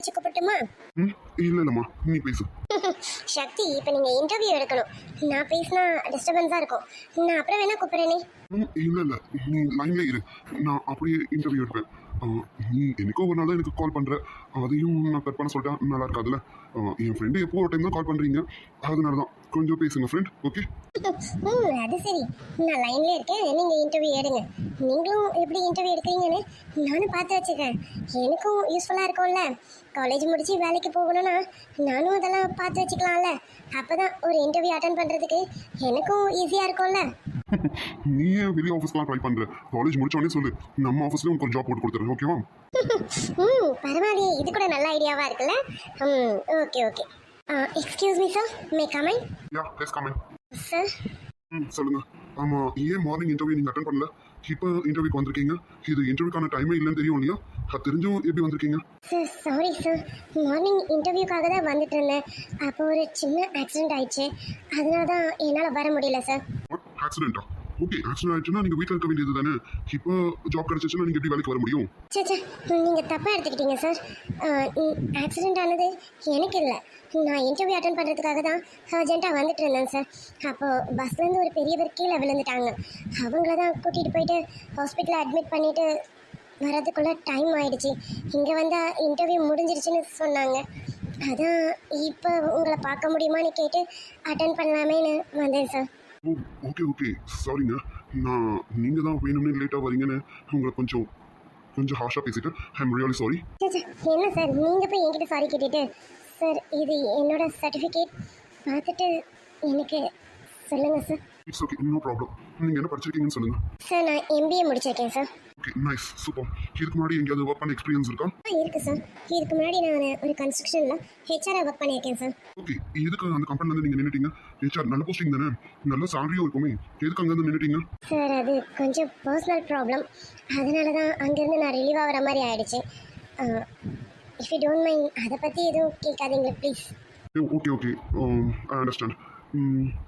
வச்சு கூப்பிட்டுமா இல்லை இல்லைம்மா நீ பேசு. சக்தி இப்போ நீங்கள் இன்டர்வியூ எடுக்கணும். நான் பேசினா டிஸ்டர்பன்ஸாக இருக்கும். நான் அப்புறம் வேணா கூப்பிட்றேனே. இல்லை இல்லை நீ லைன்ல இரு. நான் அப்படியே இன்டர்வியூ எடுப்பேன். நீ எனக்கோ ஒரு நாள் எனக்கு கால் பண்ணுற அதையும் நான் கட் பண்ண சொல்லிட்டா நல்லா இருக்காதுல்ல? என் ஃப்ரெண்டு எப்போ ஒரு டைம் தான் கால் பண்ணுறீங்க அதனால தான் கொஞ்சம் பேசுங்க ஃப்ரெண்ட் ஓகே ம் அது சரி. நான் லைன்லேயே இருக்கேன். நீங்கள் இன்டர்வியூ எடுங்க. நீங்களும் எப்படி இன்டர்வியூ எடுக்கிறீங்கன்னு நானும் பார்த்து வச்சுக்கேன் எனக்கும் யூஸ்ஃபுல்லாக இருக்கும்ல. காலேஜ் முடிச்சு வேலைக்கு போகணும்னா நானும் அதெல்லாம் பார்த்து வச்சுக்கலாம்ல. அப்போ தான் ஒரு இன்டர்வியூ அட்டன் பண்ணுறதுக்கு எனக்கும் ஈஸியாக இருக்கும்ல. நீ ஏன் வெளியே ஆஃபீஸ்லாம் ட்ரை பண்ணுற காலேஜ் முடிச்சோடனே சொல்லு. நம்ம ஆஃபீஸ்லேயும் உனக்கு ஒரு ஜாப் போட்டு கொடுத்துறேன் ஓகேவா ம் பரவாயில்லையே. இது கூட நல்ல ஐடியாவாக இருக்குல்ல? Okay okay excuse me sir may come in yeah yes coming sir ம் சொல்லுங்க. ஆமாம் ஏன் மார்னிங் இன்டர்வியூ நீங்கள் அட்டன் பண்ணல? இப்போ இன்டர்வியூக்கு வந்திருக்கீங்க. இது இன்டர்வியூக்கான டைமே இல்லைன்னு தெரியும் இல்லையா? அது தெரிஞ்சும் எப்படி வந்திருக்கீங்க? சார் சாரி சார் மார்னிங் இன்டர்வியூக்காக தான் வந்துட்டு இருந்தேன். அப்போ ஒரு சின்ன ஆக்சிடென்ட் ஆயிடுச்சு. அதனால தான் என்னால் வர முடியல சார் ஆக்சிடென்ட்டா ஓகே ஆக்சிடென்ட் ஆயிடுச்சுன்னா நீங்கள் வீட்டில் இருக்க வேண்டியது தானே? இப்போ ஜாப் கிடைச்சிச்சுன்னா நீங்க எப்படி வேலைக்கு வர முடியும்? சே சே தப்பாக எடுத்துக்கிட்டீங்க சார் ஆக்சிடென்ட் ஆனது எனக்கு இல்லை. நான் இன்டர்வியூ அட்டன் பண்ணுறதுக்காக தான் அர்ஜென்ட்டாக வந்துட்டு இருந்தேன் சார் அப்போது பஸ்லேருந்து ஒரு பெரியவர் கீழே விழுந்துட்டாங்க. அவங்கள தான் கூட்டிகிட்டு போயிட்டு ஹாஸ்பிட்டலில் அட்மிட் பண்ணிவிட்டு வரதுக்குள்ளே டைம் ஆயிடுச்சு. இங்கே வந்தால் இன்டர்வியூ முடிஞ்சிருச்சுன்னு சொன்னாங்க. அதான் இப்போ உங்களை பார்க்க முடியுமான்னு கேட்டு அட்டன் பண்ணலாமேன்னு வந்தேன் சார் ஓ ஓகே ஓகே சாரிங்க நான் நீங்கள் தான் வேணும்னு லேட்டாக வரீங்கன்னு உங்களை கொஞ்சம் கொஞ்சம் ஹாஷாக பேசிட்டேன் ஐ எம் ரியலி சாரி என்ன சார் நீங்கள் போய் என்கிட்ட சாரி கேட்டுட்டு சார் இது என்னோட சர்டிஃபிகேட் பார்த்துட்டு எனக்கு சொல்லுங்கள் sir it's okay no problem நீங்கள் என்ன படிச்சிருக்கீங்கன்னு சொல்லுங்கள் சார் நான் எம்பிஏ முடிச்சிருக்கேன் சார். ஓகே நைஸ் சூப்பர் இதுக்கு முன்னாடி எங்கேயாவது ஒர்க் பண்ண எக்ஸ்பீரியன்ஸ் இருக்கா? ஆ இருக்குது சார். இதுக்கு முன்னாடி நான் ஒரு கன்ஸ்ட்ரக்ஷனில் ஹெச்ஆராக ஒர்க் பண்ணியிருக்கேன் சார். ஓகே எதுக்கு அந்த கம்பெனிலேருந்து நீங்கள் நின்றுட்டீங்க ஹெச்ஆர் நல்ல போஸ்டிங் தானே? நல்ல சேலரியும் இருக்குமே. எதுக்கு அங்கேருந்து நின்றுட்டீங்க சார் அது கொஞ்சம் பர்சனல் ப்ராப்ளம் அதனால தான் அங்கேருந்து நான் ரிலீவ் ஆகிற மாதிரி ஆயிடுச்சு. இஃப் யூ டோன்ட் மைண்ட் அதை பற்றி எதுவும் கேட்காதீங்க please okay okay I understand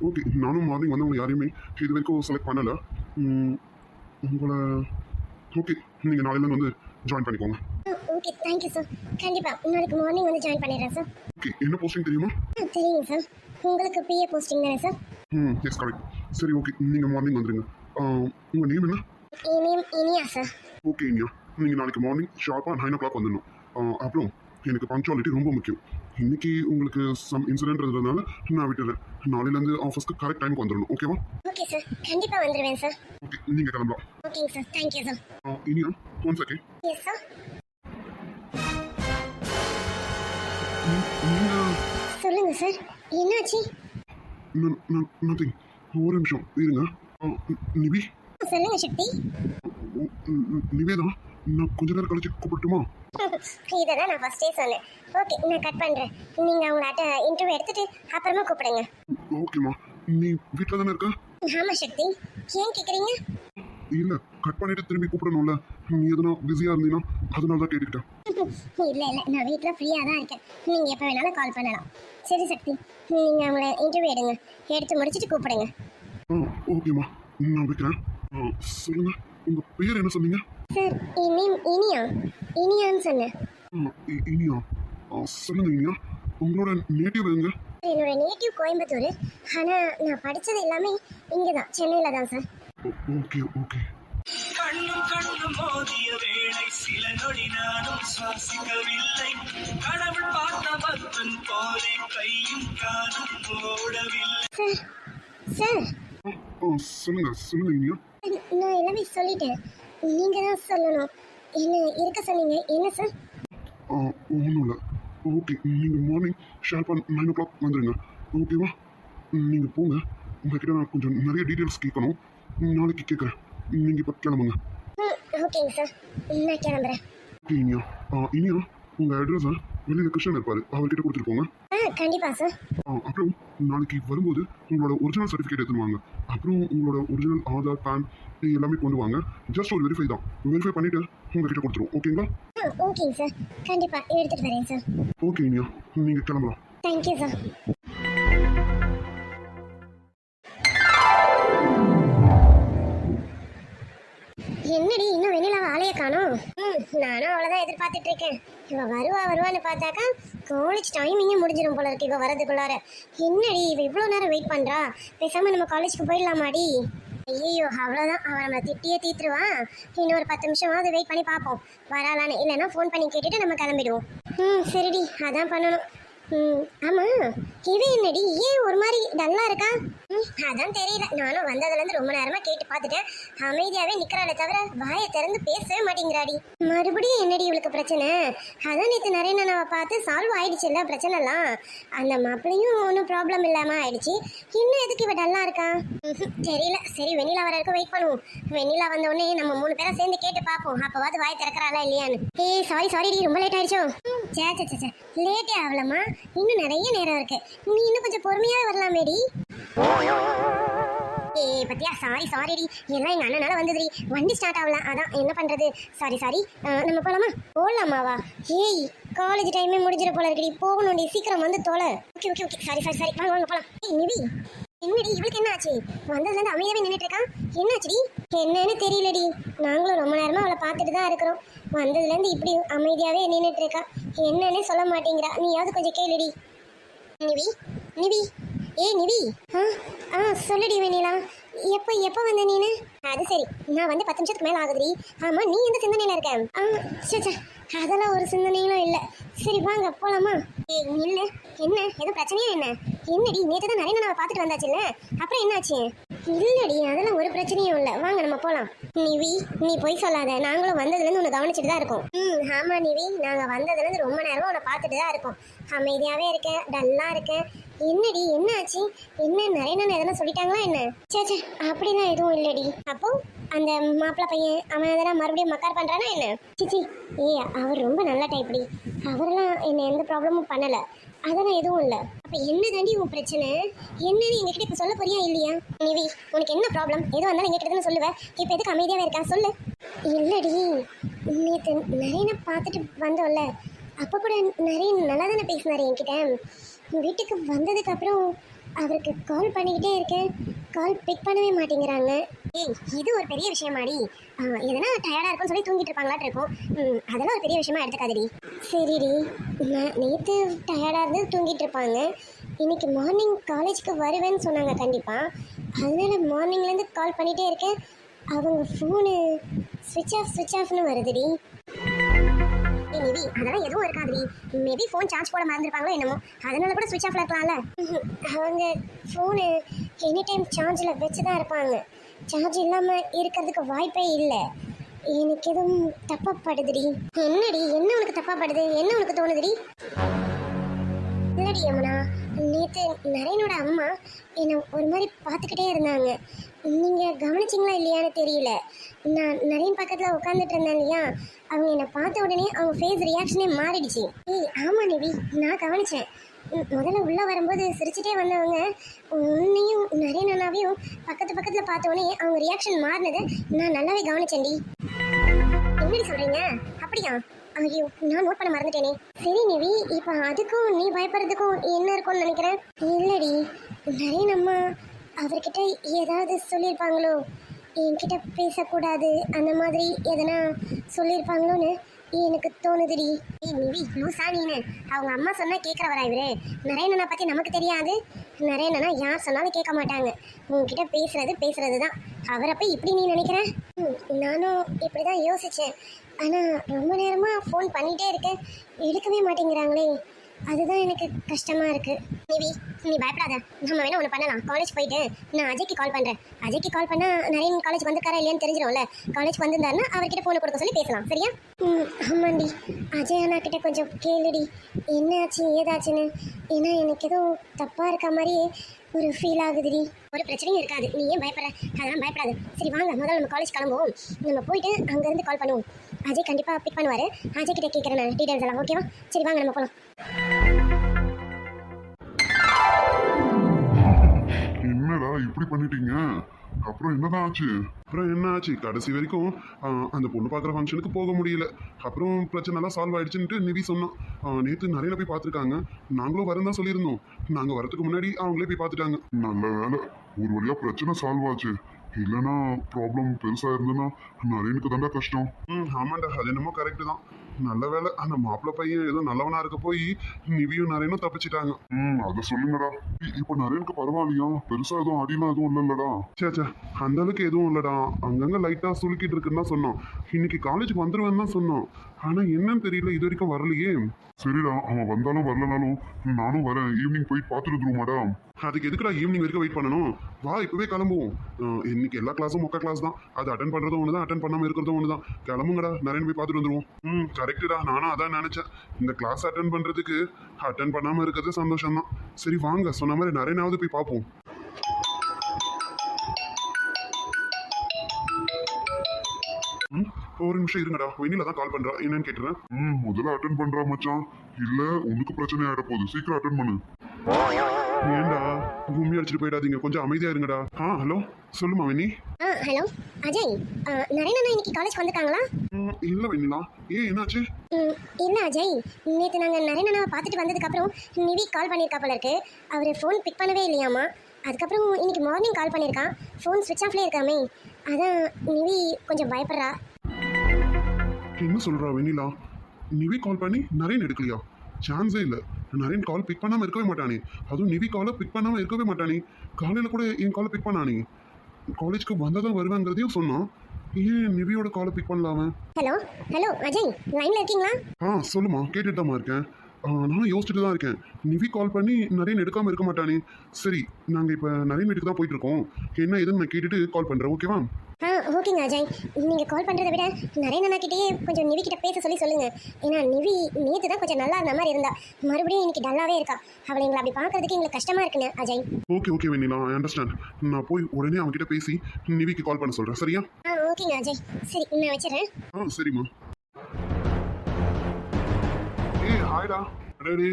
okay நானும் மார்னிங் வந்தவங்க யாரையுமே இது வரைக்கும் செலக்ட் பண்ணலை உங்களை ஓகே நீங்கள் நாளையிலேருந்து வந்து ஜாயின் பண்ணிக்கோங்க. ஓகே தேங்க்யூ சார் கண்டிப்பாக நாளைக்கு மார்னிங் வந்து ஜாயின் பண்ணிடுறேன் சார் ஓகே என்ன போஸ்டிங் தெரியுமா? தெரியுங்க சார் உங்களுக்கு பிஏ போஸ்டிங் தானே சார் ம் எஸ் கரெக்ட் சரி ஓகே நீங்கள் மார்னிங் வந்துடுங்க உங்கள் நேம் என்ன? இனியும் இனியா சார் ஓகே இனியா. நீங்கள் நாளைக்கு மார்னிங் ஷார்ப்பாக நைன் ஓ கிளாக் வந்துடணும். அப்புறம் எனக்கு பங்க்சுவாலிட்டி ரொம்ப முக்கியம். இன்னைக்கு உங்களுக்கு சம் இன்சிடென்ட் இருந்ததுனால நான் விட்டுறேன் நாளையிலேருந்து ஆஃபீஸ்க்கு கரெக்ட் டைமுக்கு வந்துடணும். ஓகேவா ஓகே சார் கண்டிப்பாக வந்துடுவேன் சார் ஓகே நீங்கள் கிளம்பலாம். ஓகேங்க சார் தேங்க்யூ சார் ஆ, Iniya one second yes sir நீங்கள் சொல்லுங்கள் சார் என்னாச்சு? நத்திங் ஒரு நிமிஷம் இருங்க. நிவி? சொல்லுங்க சக்தி. நிவேதா நான் கொஞ்ச நேரம் கழிச்சு கூப்பிட்டுமா இதை தான் நான் ஃபஸ்ட்டே சொன்னேன். ஓகே நான் கட் பண்ணுறேன் நீங்கள் அவங்களாட்ட இன்டர்வியூ எடுத்துட்டு அப்புறமா கூப்பிடுங்க. ஓகேம்மா நீ வீட்டில் தானே இருக்க? ஆமாம் சக்தி. ஏன் கேட்குறீங்க இல்லை கட் பண்ணிட்டு திரும்பி கூப்பிடணும்ல. நீ எதுனா பிஸியாக இருந்தீங்கன்னா அதனால தான் கேட்டுக்கிட்டேன். இல்லை இல்லை. நான் வீட்டில் ஃப்ரீயாக தான் இருக்கேன். நீங்கள் எப்போ வேணாலும் கால் பண்ணலாம். சரி சக்தி. நீங்கள் அவங்கள இன்டர்வியூ எடுங்க. எடுத்து முடிச்சிட்டு கூப்பிடுங்க. ஓகேம்மா நான் வைக்கிறேன். ஆ, சொல்லுங்க. உங்கள் பேர் என்ன சொன்னீங்க? சார் என் நேம் இனியா. இனியான்னு சொன்னேன். இனியா. சொல்லுங்க இனியா. உங்களோட நேட்டிவ் எங்க? என்னோட நேட்டிவ் கோயம்புத்தூர். ஆனால் நான் படித்தது எல்லாமே இங்கே தான் சென்னையில் தான் சார் ஓகே ஓகே. கண்ணும் கண்ணும் மோதிய வேளை சில நொடி நானும் சுவாசிக்கவில்லை. கடவுள் பார்த்த பக்தன் போலே கையும் காலும் ஓடவில்லை சார் சார் சொல்லுங்க சொல்லுங்க நான் எல்லாமே சொல்லிட்டேன். நீங்கள் தான் சொல்லணும். என்ன இருக்க சொன்னீங்க. என்ன சார் ஒன்றும் இல்லை. ஓகே நீங்கள் மார்னிங் ஷார்ப்பாக நைன் ஓ கிளாக் வந்துடுங்க ஓகேவா நீங்கள் போங்க. உங்ககிட்ட நான் கொஞ்சம் நிறைய டீட்டெயில்ஸ் கேட்கணும். நாளைக்கு கேட்குறேன். நீங்கள் இப்போ கிளம்புங்க. ஓகேங்க சார் நான் கிளம்புறேன். ஓகே இனியா. உங்கள் அட்ரஸை வெளியில் கிருஷ்ணன் இருப்பார். அவர்கிட்ட கொடுத்துட்டு போங்க. ஆ கண்டிப்பாக சார் அப்புறம் நாளைக்கு வரும்போது உங்களோட ஒரிஜினல் சர்டிஃபிகேட் எடுத்துன்னு வாங்க அப்புறம் உங்களோட ஒரிஜினல் ஆதார் பேன் இது எல்லாமே கொண்டு வாங்க. ஜஸ்ட் ஒரு வெரிஃபை தான். வெரிஃபை பண்ணிவிட்டு உங்ககிட்ட கொடுத்துருவோம் ஓகேங்களா ஓகேங்க சார் கண்டிப்பாக எடுத்துகிட்டு வரேன் சார் ஓகே இனியா. நீங்கள் கிளம்பலாம். தேங்க்யூ சார் என்னடி இன்னும் வெண்ணிலாவை ஆளைய காணோம் ம் நானும் அவ்வளோதான் எதிர்பார்த்துட்டு இருக்கேன் இவ வருவா வருவான்னு பார்த்தாக்கா காலேஜ் டைமிங்கே முடிஞ்சிடும் போல இருக்கு இவ வரதுக்குள்ளார என்னடி இவ இவ்வளோ நேரம் வெயிட் பண்றா? பேசாம நம்ம காலேஜ்க்கு போயிடலாமாடி? ஐயோ அவ்வளோதான் அவன் நம்மளை திட்டியே தீத்துருவான் இன்னும் ஒரு பத்து நிமிஷமாவது வெயிட் பண்ணி பார்ப்போம். வராளான்னு. இல்லைன்னா ஃபோன் பண்ணி கேட்டுட்டு நம்ம கிளம்பிடுவோம். ம் சரிடி. அதான் பண்ணணும். ம் ஆமாம் இது என்னடி ஏன் ஒரு மாதிரி டல்லாக இருக்கா? ம் அதான் தெரியல. நானும் வந்ததுலேருந்து ரொம்ப நேரமாக கேட்டு பார்த்துட்டேன். அமைதியாகவே நிற்கிறாளே தவிர வாயை திறந்து பேசவே மாட்டேங்கிறாடி. மறுபடியும் என்னடி இவளுக்கு பிரச்சனை? அதான் நேற்று நிறைய நான் பார்த்து சால்வ் ஆயிடுச்சு இல்லை பிரச்சனைலாம். அந்த மாப்பிளையும் ஒன்றும் ப்ராப்ளம் இல்லாமல் ஆயிடுச்சு. இன்னும் எதுக்கு இவ டல்லாக இருக்கா? தெரியல. சரி வெண்ணிலா வர வரைக்கும் வெயிட் பண்ணுவோம். வெண்ணிலா வந்த உடனே நம்ம மூணு பேரும் சேர்ந்து கேட்டு பார்ப்போம். அப்போவாது வாய் திறக்கிறாளா இல்லையான்னு. ஏய் சாரி சாரி டி ரொம்ப லேட் ஆயிடுச்சோ. சே சே சே, சே. லேட்டே ஆகலம்மா. இன்னும் நிறைய நேரம் இருக்கு. நீ இன்னும் கொஞ்சம் பொறுமையாக வரலாமேடி ஏய் பத்தியா? சாரி சாரி டி. எல்லாம் எங்கள் அண்ணனால வந்ததுடி. வண்டி ஸ்டார்ட் ஆகல. அதான் என்ன பண்றது? சாரி சாரி நம்ம போலாமா? போலாமாவா? ஏய் காலேஜ் டைமே முடிஞ்சிட போல இருக்குடி. போகணும்டி. சீக்கிரம் வந்து தொலை. Okay okay okay sorry sorry sorry வாங்க வாங்க போகலாம் ஏய் நிவி. என்னடி இவளுக்கு என்ன ஆச்சு வந்ததுல இருந்து அமைதியாவே நின்னுட்டு இருக்கா? என்னாச்சுடி? என்னன்னு தெரியலடி. நாங்களும் ரொம்ப நேரமா அவளை பார்த்துட்டு தான் இருக்கிறோம். வந்ததுல இருந்து இப்படி அமைதியாவே நின்னுட்டு இருக்கா. என்னன்னு சொல்ல மாட்டேங்கிறா. நீயாவது கொஞ்சம் கேளுடி. நிவி நிவி. ஏய் நிவி. ஆ ஆ சொல்லுடி வேணிலா எப்போ எப்போ வந்த நீனு? அது சரி. நான் வந்து பத்து நிமிஷத்துக்கு மேலே ஆகுதுடி. ஆமாம் நீ எந்த சிந்தனையில் இருக்க? ஆ சே சே அதெல்லாம் ஒரு சிந்தனைகளும் இல்லை. சரி வாங்க போலாமா? ஏய் இல்லை என்ன? எதுவும் பிரச்சனையா என்ன? என்னடி நேற்று தான் நிறைய நான் பார்த்துட்டு வந்தாச்சுல்ல? அப்புறம் என்னாச்சு? இல்லடி அதெல்லாம் ஒரு பிரச்சனையும் இல்லை. வாங்க நம்ம போகலாம் நிவி நீ போய் சொல்லாத. நாங்களும் வந்ததுலேருந்து உன்னை கவனிச்சுட்டு தான் இருக்கோம். ம் ஆமாம் நிவி. நாங்கள் வந்ததுலேருந்து ரொம்ப நேரமாக உன்னை பார்த்துட்டு தான் இருக்கோம். அமைதியாகவே இருக்கேன் டல்லாக இருக்கேன் என்னடி என்ன ஆச்சு என்ன நிறைய நாள் எதனா சொல்லிட்டாங்களா என்ன? சே சே அப்படிலாம் எதுவும் இல்லடி. அப்போ அந்த மாப்பிள்ளை பையன் அவன் எதனா மறுபடியும் மக்கார் பண்றானா என்ன? சிச்சி ஏ அவர் ரொம்ப நல்ல டைப்டி அவரெல்லாம் என்ன எந்த ப்ராப்ளமும் பண்ணல. அதெல்லாம் எதுவும் இல்லை. அப்ப என்ன தாண்டி உன் பிரச்சனை? என்னன்னு எங்ககிட்ட இப்ப சொல்ல போறியா இல்லையா? நிவி உனக்கு என்ன ப்ராப்ளம் எது வந்தாலும் எங்ககிட்ட தானே சொல்லுவ. இப்ப எதுக்கு அமைதியாவே இருக்கா? சொல்லு. இல்லடி நேற்று நிறைய பார்த்துட்டு வந்தோம்ல. அப்போ கூட நிறைய நல்லா தானே பேசினார் என்கிட்ட. வீட்டுக்கு வந்ததுக்கப்புறம் அவருக்கு கால் பண்ணிக்கிட்டே இருக்கேன். கால் பிக் பண்ணவே மாட்டேங்கிறாங்க. ஏய் இது ஒரு பெரிய விஷயமாடி. ஆ, எதனா டயர்டாக இருக்கும்னு சொல்லி தூங்கிட்டு இருப்பாங்களாட்டு இருக்கும். அதெல்லாம் ஒரு பெரிய விஷயமா எடுத்துக்காதடி. சரிடி. நான் நேற்று டயர்டாக இருந்து தூங்கிட்டு இருப்பாங்க. இன்னைக்கு மார்னிங் காலேஜுக்கு வருவேன்னு சொன்னாங்க கண்டிப்பாக அதனால மார்னிங்லேருந்து கால் பண்ணிகிட்டே இருக்கேன். அவங்க ஃபோனு ஸ்விட்ச் ஆஃப் ஸ்விட்ச் ஆஃப்னு வருதுடி. அதெல்லாம் எதுவும் இருக்காதுடி. மேபி ஃபோன் சார்ஜ் போட மறந்துருப்பாங்களோ என்னமோ. அதனால கூட சுவிட்ச் ஆஃப்ல இருக்கலாம்ல. அவங்க ஃபோனு எனி டைம் சார்ஜில் வச்சு தான் இருப்பாங்க. சார்ஜ் இல்லாமல் இருக்கிறதுக்கு வாய்ப்பே இல்லை. எனக்கு எதுவும் தப்பாப்படுதுடி. என்னடி என்ன உனக்கு தப்பாப்படுது? என்ன உனக்கு தோணுதுடி? இல்லடி யமுனா. நேற்று நரேனோட அம்மா என்னை ஒரு மாதிரி பார்த்துக்கிட்டே இருந்தாங்க. நீங்கள் கவனிச்சிங்களா இல்லையான்னு தெரியல. நான் நரேன் பக்கத்தில் உட்காந்துட்டு இருந்தேன் இல்லையா? அவங்க என்னை பார்த்த உடனே அவங்க ஃபேஸ் ரியாக்ஷனே மாறிடுச்சு. ஏய் ஆமாம் நிவி நான் கவனிச்சேன். முதல்ல உள்ளே வரும்போது சிரிச்சிட்டே வந்தவங்க உன்னையும் நிறைய பக்கத்து பக்கத்தில் பார்த்த உடனே அவங்க ரியாக்ஷன் மாறினதை நான் நல்லாவே கவனிச்சேன்டி என்னடி சொல்கிறீங்க அப்படியா? ஐயோ நான் நோட் பண்ண மறந்துட்டேனே. சரி நிவி இப்போ அதுக்கும் நீ பயப்படுறதுக்கும் என்ன இருக்கும்னு நினைக்கிறேன்? இல்லடி நிறைய நம்ம அவர்கிட்ட ஏதாவது சொல்லியிருப்பாங்களோ? என்கிட்ட பேசக்கூடாது அந்த மாதிரி எதனா சொல்லியிருப்பாங்களோன்னு எனக்கு தோணுதுடி. ஏய் நிவி லூசா நீனு அவங்க அம்மா சொன்னா கேட்குறவரா இவரு? நரேனனை பற்றி நமக்கு தெரியாது. நரேனனா யார் சொன்னாலும் கேட்க மாட்டாங்க. உங்ககிட்ட பேசுறது பேசுறது தான் அவரை போய் இப்படி நீ நினைக்கிற? நானும் இப்படி தான் யோசித்தேன் ஆனால் ரொம்ப நேரமாக ஃபோன் பண்ணிகிட்டே இருக்கேன். எடுக்கவே மாட்டேங்கிறாங்களே. அதுதான் எனக்கு கஷ்டமாக இருக்குது நிவி நீ பயப்படாத. நம்ம வேணா ஒன்று பண்ணலாம். காலேஜ் போயிட்டு நான் அஜய்க்கு கால் பண்ணுறேன் அஜய்க்கு கால் பண்ணால் நரேன் காலேஜ் வந்துக்காரா இல்லையான்னு தெரிஞ்சிடும்ல காலேஜ் வந்திருந்தாருன்னா அவர்கிட்ட ஃபோனை கொடுக்க சொல்லி பேசலாம். சரியா? ம் ஆமாண்டி. அஜய் அண்ணா கிட்ட கொஞ்சம் கேளுடி. என்ன ஆச்சு ஏதாச்சுன்னு? ஏன்னா எனக்கு ஏதோ தப்பாக இருக்க மாதிரியே ஒரு ஃபீல் ஆகுதுடி. ஒரு பிரச்சனையும் இருக்காது. நீ ஏன் பயப்படுற? அதெல்லாம் பயப்படாது. சரி வாங்க. முதல்ல நம்ம காலேஜ் கிளம்புவோம். நம்ம போயிட்டு அங்கேருந்து கால் பண்ணுவோம். அஜய் கண்டிப்பாக பிக் பண்ணுவார். அஜய் கிட்ட கேட்குறேன் நான் டீடைல்ஸ் எல்லாம். ஓகேவா சரி வாங்க நம்ம போகலாம் என்னடா இப்படி பண்ணிட்டீங்க? அப்புறம் என்னதான் ஆச்சு? அப்புறம் என்ன ஆச்சு? கடைசி வரைக்கும் அந்த பொண்ணு பார்க்குற ஃபங்க்ஷனுக்கு போக முடியல. அப்புறம் பிரச்சனைலாம் சால்வ் ஆயிடுச்சுன்ட்டு நிவி சொன்னான். நேற்று நிறைய போய் பார்த்துருக்காங்க. நாங்களும் வரேன் தான் சொல்லியிருந்தோம். நாங்கள் வரதுக்கு முன்னாடி அவங்களே போய் பார்த்துட்டாங்க. நல்ல வேலை. ஒரு வழியாக பிரச்சனை சால்வ் ஆச்சு. இல்லைன்னா ப்ராப்ளம் பெருசா இருந்ததுன்னா நரேனுக்கு தாண்டா கஷ்டம். ம் ஆமாண்டா. அது என்னமோ கரெக்டு தான். நல்ல வேலை அந்த மாப்பிள்ளை பையன் ஏதோ நல்லவனா இருக்க போய் நிவியும் நரேனும் தப்பிச்சிட்டாங்க. ம் அதை சொல்லுங்கடா. இப்போ நரேனுக்கு பரவாயில்லையா? பெருசா எதுவும் அடிலாம் எதுவும் இல்லைல்லடா. சே சே அந்த அளவுக்கு எதுவும் இல்லடா. அங்கங்க லைட்டா சுலுக்கிட்டு இருக்குன்னு தான் சொன்னான். இன்னைக்கு காலேஜுக்கு வந்துருவேன்னு தான் சொன்னான். ஆனா என்னன்னு தெரியல இது வரைக்கும் வரலையே. சரிடா அவன் வந்தாலும் வரலனாலும் நானும் வரேன். ஈவினிங் போய் பார்த்துட்டு வந்துருமாடா அதுக்கு எதுக்குடா ஈவினிங் வரைக்கும் வெயிட் பண்ணணும்? வா இப்போவே கிளம்புவோம். இன்னைக்கு எல்லா கிளாஸும் மொக்க கிளாஸ் தான். அது அட்டன் பண்ணுறதும் ஒன்று தான் அட்டன் பண்ணாமல் இருக்கிறதும் ஒன்று தான் கிளம்புங்கடா நிறைய போய் பார்த்துட்டு வந்துடுவோம் ம் கரெக்டுடா நானும் அதான் நினச்சேன். இந்த கிளாஸ் அட்டன் பண்ணுறதுக்கு அட்டன் பண்ணாமல் இருக்கிறது சந்தோஷம் தான் சரி வாங்க சொன்ன மாதிரி நிறையனாவது போய் பார்ப்போம். ம், ஒரு நிமிஷம் இருங்கடா. வெண்ணில தான் கால் பண்றா. என்னன்னு கேட்டுறேன். ம் முதல்ல அட்டன் பண்றா மச்சான். இல்ல உனக்கு பிரச்சனை ஆயிட போகுது. சீக்கிரம் அட்டன் பண்ணு. ஏண்டா? கும்மி அடிச்சுட்டு போயிடாதீங்க. கொஞ்சம் அமைதியா இருங்கடா. ஆ ஹலோ? சொல்லுமா வெண்ணி ஆ ஹலோ? அஜய் நரேன் அண்ணா இன்னைக்கு காலேஜ் வந்திருக்காங்களா? இல்ல வெண்ணிலா ஏன் என்னாச்சு? இல்ல அஜய். நேற்று நாங்கள் நரேன் அண்ணாவை பார்த்துட்டு வந்ததுக்கப்புறம் நிவி கால் பண்ணியிருக்கா போல இருக்கு. அவர் ஃபோன் பிக் பண்ணவே இல்லையாமா. அதுக்கப்புறம் இன்னைக்கு மார்னிங் கால் பண்ணியிருக்கான். ஃபோன் ஸ்விட்ச் ஆஃப்லேயே இருக்காமே. அதான் நிவி கொஞ்சம் பயப்படுறா. என்ன சொல்றா வெண்ணிலா நிவி கால் பண்ணி நரேன் எடுக்கலையா? சான்ஸே இல்லை. நரேன் கால் பிக் பண்ணாம இருக்கவே மாட்டானே. அதுவும் நிவி காலை பிக் பண்ணாம இருக்கவே மாட்டானே. காலையில கூட என் காலை பிக் பண்ணானே. காலேஜ்க்கு வந்ததான் வருவேங்கிறதையும் சொன்னான். ஏன் நிவியோட காலை பிக் பண்ணலாம ஹலோ ஹலோ அஜய் லைனில் இருக்கீங்களா? ஆ சொல்லுமா கேட்டுட்டு தாம்மா இருக்கேன். நானும் யோசிச்சுட்டு தான் இருக்கேன். நிவி கால் பண்ணி நரேன் எடுக்காம இருக்க மாட்டானே. சரி நாங்கள் இப்போ நரேன் வீட்டுக்கு தான் போயிட்டு இருக்கோம். என்ன ஏதுன்னு நான் கேட்டுட்டு கால் பண்ணுறேன் ஓகேவா ஆ ஓகேங்க அஜய். நீங்கள் கால் பண்ணுறதை விட நரேன் அண்ணா கிட்டேயே கொஞ்சம் நிவி கிட்ட பேச சொல்லி சொல்லுங்க. ஏன்னா நிவி நேற்று தான் கொஞ்சம் நல்லா இருந்த மாதிரி இருந்தா. மறுபடியும் இன்னைக்கு டல்லாவே இருக்கா. அவளை எங்களை அப்படி பார்க்கறதுக்கு எங்களுக்கு கஷ்டமா இருக்குங்க Ajay. Okay okay Vennila I understand நான் போய் உடனே அவன்கிட்ட பேசி நிவிக்கு கால் பண்ண சொல்கிறேன் சரியா? ஆ ஓகேங்க அஜய். சரி நான் வச்சிடுறேன். ஆ சரிம்மா. ஹாய்டா ரெடி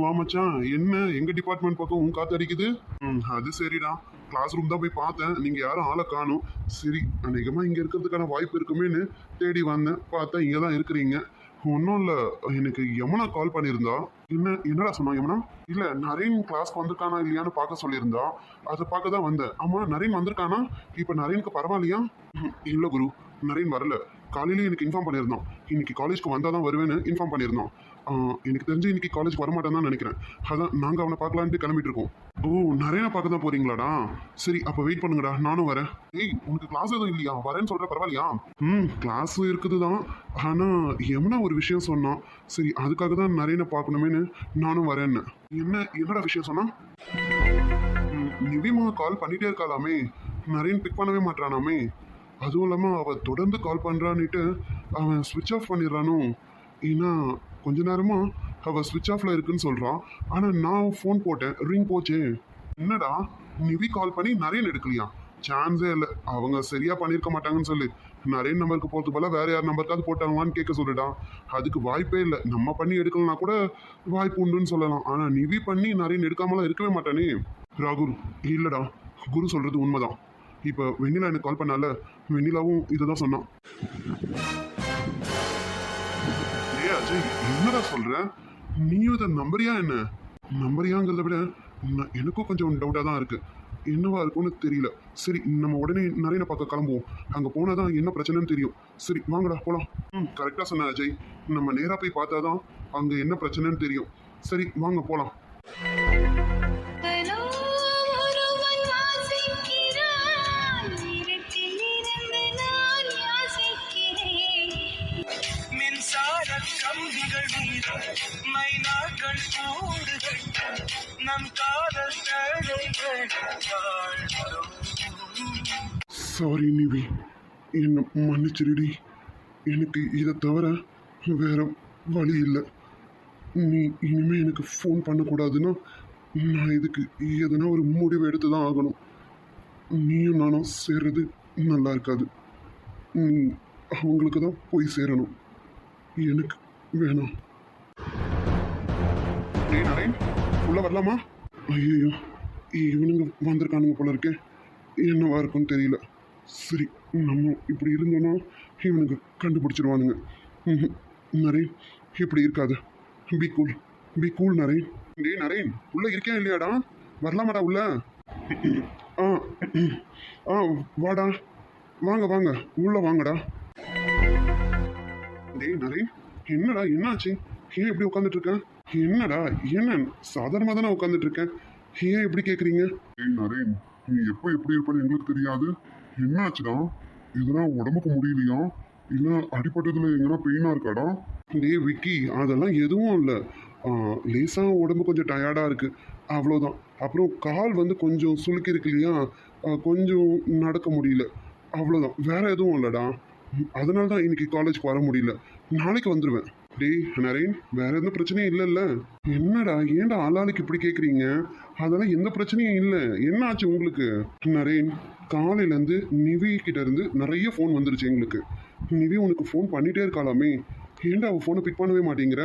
வா மச்சான். என்ன எங்க டிபார்ட்மெண்ட் பக்கம் உன் காத்து அடிக்குது? ம் அது சரிடா. கிளாஸ் ரூம் தான் போய் பார்த்தேன். நீங்க யாரும் ஆளை காணும். சரி அநேகமா இங்க இருக்கிறதுக்கான வாய்ப்பு இருக்குமேன்னு தேடி வந்தேன். பார்த்தா இங்க தான் இருக்கிறீங்க. ஒன்றும் இல்லை. எனக்கு யமுனா கால் பண்ணியிருந்தா. என்ன என்னடா சொன்னா யமுனா? இல்லை நரேன் கிளாஸ்க்கு வந்திருக்கானா இல்லையான்னு பார்க்க சொல்லியிருந்தா. அதை பார்க்க தான் வந்தேன். ஆமாம் நரேன் வந்திருக்கானா? இப்போ நரேனுக்கு பரவாயில்லையா? ம், இல்லை குரு. நரேன் வரல. காலையிலேயே எனக்கு இன்ஃபார்ம் பண்ணியிருந்தோம். இன்னைக்கு காலேஜ்க்கு வந்தால் தான் வருவேன்னு இன்ஃபார்ம் பண்ணியிருந்தோம். எனக்கு தெரிஞ்சு இன்னைக்கு காலேஜ் வரமாட்டேன்னு தான் நினைக்கிறேன். அதான் நாங்கள் அவனை பார்க்கலான்ட்டு கிளம்பிட்டு இருக்கோம் ஓ நிறைய பார்க்க தான் போகிறீங்களாடா சரி அப்போ வெயிட் பண்ணுங்கடா நானும் வரேன். ஏய் உனக்கு கிளாஸ் எதுவும் இல்லையா? வரேன்னு சொல்கிற பரவாயில்லையா? ம் கிளாஸ் இருக்குது தான் ஆனால் யமுனா ஒரு விஷயம் சொன்னான். சரி அதுக்காக தான் நிறைய பார்க்கணுமேனு நானும் வரேன்னு. என்ன என்னடா விஷயம் சொன்னான்? நிவிமா கால் பண்ணிகிட்டே இருக்காளாமே. நரேன் பிக் பண்ணவே மாட்டானாமே அதுவும் இல்லாமல் அவள் தொடர்ந்து கால் பண்ணுறான்னுட்டு அவன் ஸ்விட்ச் ஆஃப் பண்ணிடுறானோ? ஏன்னா கொஞ்ச நேரமாக அவள் ஸ்விட்ச் ஆஃப்ல இருக்குன்னு சொல்கிறான் ஆனால் நான் ஃபோன் போட்டேன். ரிங் போச்சே. என்னடா? நிவி கால் பண்ணி நரேன் எடுக்கலையா? சான்ஸே இல்லை. அவங்க சரியாக பண்ணியிருக்க மாட்டாங்கன்னு சொல்லு. நரேன் நம்பருக்கு போகிறதுக்கு பதிலா வேறு யார் நம்பருக்காவது போட்டாங்களான்னு கேட்க சொல்லுடா. அதுக்கு வாய்ப்பே இல்லை. நம்ம பண்ணி எடுக்கலனா கூட வாய்ப்பு உண்டுன்னு சொல்லலாம். ஆனால் நிவி பண்ணி நரேன் எடுக்காமலாம் இருக்கவே மாட்டானே. ராகுல் இல்லைடா. குரு சொல்கிறது உண்மைதான். இப்போ வெண்ணிலா எனக்கு கால் பண்ணால வெண்ணிலாவும் இதை தான் சொன்னான். ஏ அஜய் என்னடா சொல்ற? நீயும் இதை நம்புறியா என்ன? நம்புறியாங்கிறத விட எனக்கும் கொஞ்சம் டவுட்டாக தான் இருக்கு. என்னவா இருக்கும்னு தெரியல. சரி நம்ம உடனே நிறைய பார்க்க கிளம்புவோம். அங்கே போனால் தான் என்ன பிரச்சனைன்னு தெரியும். சரி வாங்கடா போகலாம் ம் கரெக்டாக சொன்ன அஜய். நம்ம நேராக போய் பார்த்தா தான் அங்கே என்ன பிரச்சனைன்னு தெரியும். சரி வாங்க போகலாம் மைனாக்கள் கூடுகள் நம் காதல் தடைகள் சாரி நிவி என்னை மன்னிச்சிருடி எனக்கு இதை தவிர வேற வழி இல்லை. நீ இனிமே எனக்கு ஃபோன் பண்ணக்கூடாதுன்னா நான் இதுக்கு எதனா ஒரு முடிவு எடுத்து தான் ஆகணும். நீயும் நானும் சேர்றது நல்லா இருக்காது. நீ அவங்களுக்கு தான் போய் சேரணும். எனக்கு வேணாம். டேய் நரேன் உள்ள வரலாமா? ஐயோ இவனுங்க வந்திருக்கானுங்க போல இருக்கே. என்னவா இருக்கும்னு தெரியல. சரி நம்ம இப்படி இருந்தோன்னா இவனுங்க கண்டுபிடிச்சிருவானுங்க. நரேன் இப்படி இருக்காது. Be cool be cool Naren. டே நரேன் உள்ளே இருக்கேன் இல்லையாடா? வரலாமாடா உள்ள? ஆ ஆ வாடா. வாங்க வாங்க உள்ளே வாங்கடா. டேய் நரேன் என்னடா என்னாச்சு? ஏன் இப்படி உட்காந்துட்டு இருக்கேன் என்னடா என்ன சாதாரணமாக தானே உட்காந்துட்டு இருக்கேன் ஏன் இப்படி கேட்குறீங்க ஏய் நரேன் நீ எப்போ எப்படி இருப்பேன்னு எங்களுக்கு தெரியாது. என்னாச்சுடா? இதெல்லாம் உடம்புக்கு முடியலையா? இல்லை அடிபட்டதுல எங்கன்னா பெயினா இருக்காடா? டேய் விக்கி அதெல்லாம் எதுவும் இல்லை. லேசாக உடம்பு கொஞ்சம் டயர்டாக இருக்குது அவ்வளோதான் அப்புறம் கால் வந்து கொஞ்சம் சுளுக்கி இருக்கு இல்லையா கொஞ்சம் நடக்க முடியல. அவ்வளோதான் வேற எதுவும் இல்லைடா. அதனால தான் இன்னைக்கு காலேஜ்க்கு வர முடியல. நாளைக்கு வந்துடுவேன் டேய் நரேன் வேற எந்த பிரச்சனையும் இல்லைல்ல. என்னடா ஏன்டா ஆளாளுக்கு இப்படி கேட்குறீங்க அதெல்லாம் எந்த பிரச்சனையும் இல்லை. என்ன ஆச்சு உங்களுக்கு? நரேன் காலையிலேருந்து நிவி கிட்ட இருந்து நிறைய ஃபோன் வந்துருச்சு எங்களுக்கு. நிவி உனக்கு ஃபோன் பண்ணிட்டே இருக்காளாமே. ஏன்டா அவள் ஃபோனை பிக் பண்ணவே மாட்டேங்கிற?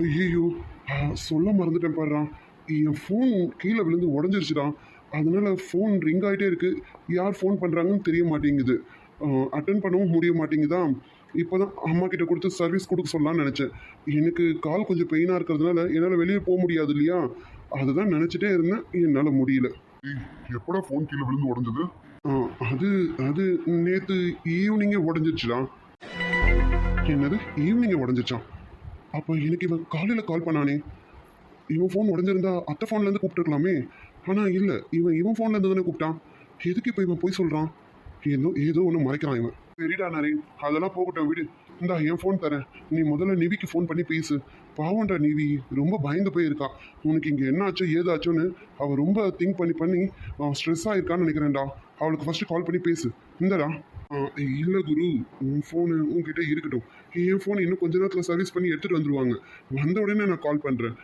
ஐயோ சொல்ல மறந்துட்டேன் பாடுறான் என் ஃபோன் கீழே விழுந்து உடஞ்சிருச்சுடா. அதனால ஃபோன் ரிங் ஆகிட்டே இருக்கு. யார் ஃபோன் பண்ணுறாங்கன்னு தெரிய மாட்டேங்குது. அட்டன் பண்ணவும் முடிய மாட்டேங்குதா? இப்போ தான் அம்மா கிட்ட கொடுத்து சர்வீஸ் கொடுக்க சொல்லலாம்னு நினச்சேன். எனக்கு கால் கொஞ்சம் பெயினாக இருக்கிறதுனால என்னால் வெளியே போக முடியாது இல்லையா? அதுதான் நினச்சிட்டே இருந்தேன். என்னால் முடியல. எப்படா ஃபோன் கீழே விழுந்து உடஞ்சது? ஆ, அது அது நேற்று ஈவினிங்கே உடஞ்சிருச்சுடா. என்னது? ஈவினிங்கே உடஞ்சிச்சான் அப்போ எனக்கு இவன் காலையில் கால் பண்ணானே. இவன் ஃபோன் உடஞ்சிருந்தா அத்தை ஃபோன்லேருந்து கூப்பிட்டுருக்கலாமே. ஆனால் இல்லை. இவன் இவன் ஃபோன்லேருந்து தானே கூப்பிட்டான். எதுக்கு இப்போ இவன் போய் சொல்கிறான் ஏதோ ஏதோ ஒன்று மறைக்கிறான் இவன். சரிடா நரேன் அதெல்லாம் போகட்டும் விடு. இந்தா என் ஃபோன் தரேன். நீ முதல்ல நிவிக்கு ஃபோன் பண்ணி பேசு. பாவம்டா நிவி. ரொம்ப பயந்து போயிருக்கா. உனக்கு இங்கே என்ன ஆச்சோ ஏதாச்சோன்னு அவள் ரொம்ப திங்க் பண்ணி பண்ணி ஸ்ட்ரெஸ் ஆயிருக்கான்னு நினைக்கிறேன்டா. அவளுக்கு ஃபஸ்ட்டு கால் பண்ணி பேசு. இந்தடா. இல்லை குரு உன் ஃபோனு உன்கிட்ட இருக்கட்டும். என் ஃபோன் இன்னும் கொஞ்ச நேரத்தில் சர்வீஸ் பண்ணி எடுத்துகிட்டு வந்துருவாங்க. வந்த உடனே நான் கால் பண்ணுறேன்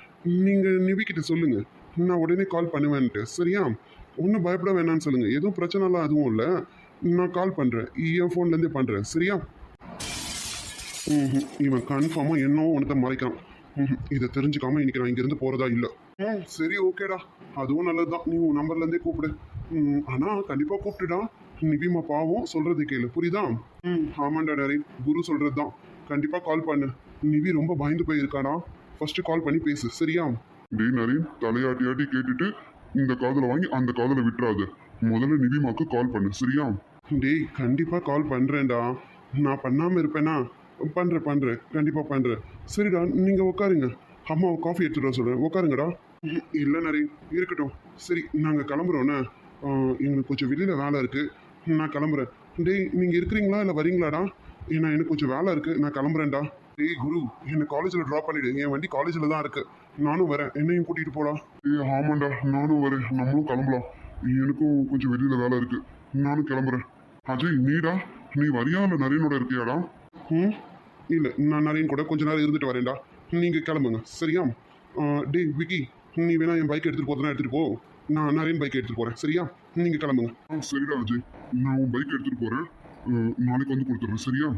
நீங்கள் நிவி சொல்லுங்கள் நான் உடனே கால் பண்ணுவேன்ட்டு. சரியா? ஒன்றும் பயப்பட வேணான்னு சொல்லுங்கள் எதுவும் பிரச்சனைலாம் அதுவும் இல்லை. நான் கால் பண்ணுறேன் என் ஃபோன்லேருந்தே பண்ணுறேன் சரியா? ம்ஹும். இவன் கன்ஃபார்மாக என்னவோ ஒன்றத்தை மறைக்கான் ம் இதை தெரிஞ்சுக்காம இன்றைக்கி நான் இங்கேருந்து போகிறதா இல்லை. ம் சரி ஓகேடா அதுவும் நல்லது தான் நீ உன் நம்பர்லேருந்தே கூப்பிடு. ம் ஆனால் கண்டிப்பாக கூப்பிட்டுடா. நிவிமா பாவம் சொல்கிறது கேளு. புரியுதா? ம் ஆமாண்டா டரே குரு சொல்கிறது தான் கண்டிப்பாக கால் பண்ணு. நிவி ரொம்ப பயந்து போயிருக்காடா. ஃபஸ்ட்டு கால் பண்ணி பேசு. சரியா? டேய் நரேன் தலையாட்டி ஆட்டி கேட்டுட்டு இந்த காதில் வாங்கி அந்த காதில் விட்டுறாது. முதல்ல நிவிமாக்கு கால் பண்ணு சரியா? டேய் கண்டிப்பாக கால் பண்ணுறேன்டா நான் பண்ணாமல் இருப்பேனா? பண்ணுறேன் பண்ணுறேன் கண்டிப்பாக பண்ணுறேன் சரிடா நீங்கள் உட்காருங்க அம்மாவை காஃபி எடுத்துகிட்டு வர சொல்கிறேன் உட்காருங்கடா இல்லை நரே இருக்கட்டும். சரி நாங்கள் கிளம்புறோண்ணே எங்களுக்கு கொஞ்சம் வெளியில் வேலை இருக்குது நான் கிளம்புறேன். டேய் நீங்கள் இருக்கிறீங்களா இல்லை வரீங்களாடா? ஏன்னா எனக்கு கொஞ்சம் வேலை இருக்குது நான் கிளம்புறேன்டா. டேய் குரு என்னை காலேஜில் ட்ராப் பண்ணிவிடு என் வண்டி காலேஜில் தான் இருக்குது நானும் வரேன். என்னையும் கூட்டிகிட்டு போடா. ஏய் ஆமாண்டா நானும் வரேன். நம்மளும் கிளம்பலாம். எனக்கும் கொஞ்சம் வெளியில் வேலை இருக்கு. நானும் கிளம்புறேன். அஜய் நீடா நீ வரியா இல்லை நரேனோட இருக்கியாடா? ம் இல்லை நான் நரேன் கூட கொஞ்ச நேரம் இருந்துட்டு வரேன்டா. நீங்கள் கிளம்புங்க. சரியா? டேய் விக்கி நீ வேணா என் பைக் எடுத்துகிட்டு போகிறதுனா எடுத்துகிட்டு போ. நான் நரேன் பைக் எடுத்துகிட்டு போகிறேன் சரியா? நீங்கள் கிளம்புங்க. ஆ சரிடா அஜய். நான் உன் பைக் எடுத்துகிட்டு போகிறேன் நாளைக்கு வந்து கொடுத்துட்றேன். சரியா?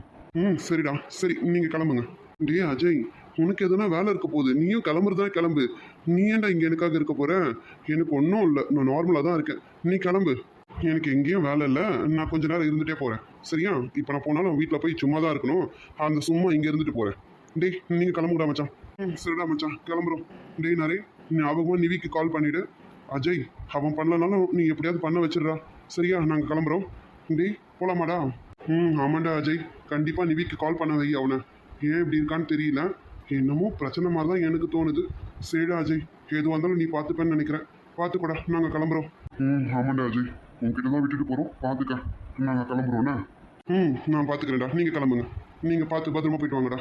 ம் சரிடா. சரி நீங்கள் கிளம்புங்க. டேய் அஜய் உனக்கு எதுனா வேலை இருக்க போகுது. நீயும் கிளம்புறதா கிளம்பு. நீ ஏன்டா இங்கே எனக்காக இருக்க போகிற எனக்கு ஒன்றும் இல்லை. நான் நார்மலாக தான் இருக்கேன். நீ கிளம்பு. எனக்கு எங்கேயும் வேலை இல்லை. நான் கொஞ்ச நேரம் இருந்துகிட்டே போகிறேன் சரியா? இப்போ நான் போனாலும் வீட்டில் போய் சும்மா தான் இருக்கணும். அந்த சும்மா இங்கே இருந்துட்டு போகிறேன் டேய் நீங்கள் கிளம்புடா மச்சான். ம். சரிடா மச்சான். கிளம்புறோம். டேய் நரே ஞாபகமாக நிவிக்கு கால் பண்ணிவிடு அஜய் அவன் பண்ணலனாலும் நீ எப்படியாவது பண்ண வச்சிடுறா. சரியா? நாங்கள் கிளம்புறோம். டேய் போலாமாடா? ம் ஆமாண்டா அஜய். கண்டிப்பாக நிவிக்கு கால் பண்ண வை அவனை. ஏன் இப்படி இருக்கான்னு தெரியல. என்னமோ பிரச்சனை மாதிரி தான் எனக்கு தோணுது. சரிடா அஜய் எதுவாக இருந்தாலும் நீ பார்த்துப்பேன்னு நினைக்கிறேன். பார்த்துக்கூடா நாங்கள் கிளம்புறோம். ம் ஆமாண்டா அஜய் உன்கிட்ட தான் விட்டுட்டு போகிறோம் பார்த்துக்க. நாங்கள் கிளம்புறோண்ணே ம் நான் பார்த்துக்கிறேன்டா. நீங்கள் கிளம்புங்க. நீங்கள் பார்த்து பத்திரமா போயிட்டு வாங்கடா.